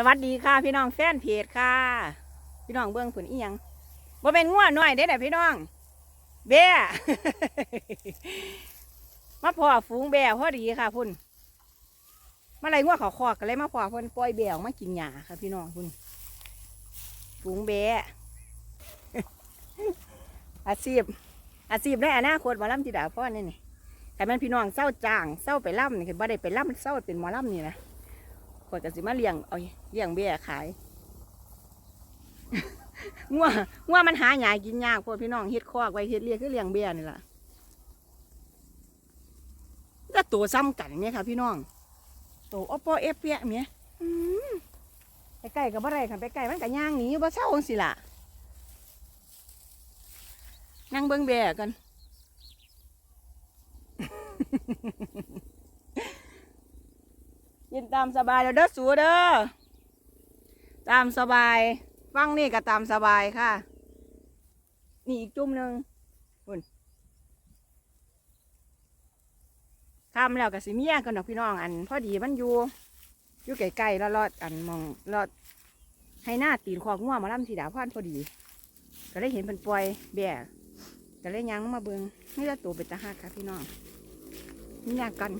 สวัสดีค่ะ พี่น้องแฟนเพจค่ะ พี่น้องเบื้องผลอีหยังบ่เป็นง่วน้อยเด้อพี่น้อง แบ่มาพอฝูงแบ่พอดีค่ะพุ่นมาไรง่วเขาคอกกันเลยมาพอพุ่นปล่อยแบ่มากินหญ้าค่ะ พี่น้องพุ่นฝูงแบ่อาชีพอาชีพในอนาคตหมอลำจิดาพ่อนี่นี่แต่มันพี่น้องเศร้าจางเศร้าไปล่ำนี่คือบ่ได้ไปล่ำเศร้าเป็นหมอลำนี่นะ ขอยก็สิมาเลี้ยงเอาเลี้ยงเบี้ยขายงัวงัวมันหาหยากินยากพวกพี่น้องเฮ็ดคอกไว้เฮ็ดเลี้ยงคือเลี้ยงเบี้ยนี่ล่ะก็ตัวซ้ำกันเนี่ยค่ะ พี่น้องตัวอปอเอฟเปียเมียไปไก่กับบ่ได้ค่ะไปไก่มันก็ย่างหนีอยู่บ่เศร้าสิล่ะนั่งเบิ้งแบกกัน ยินตามสบายแล้วเด้อสูเด้อตามสบายฟังนี่ก็ตามสบายค่ะ นี่อีกจุ่มหนึ่งคุณทำแล้วกับสิเมียกันดอกพี่น้องอัน พอดีมันอยู่อยู่ไกลๆแล้วรอดอันมองรอดให้หน้าตีนคอง่วมาล่ำสีดาพานพอดี ก็เลยเห็นเป็นปล่อยแบกก็เลยยังมาเบิงนี่จะตัวเป็นตาหักค่ะพี่น้องนี่ยากกัน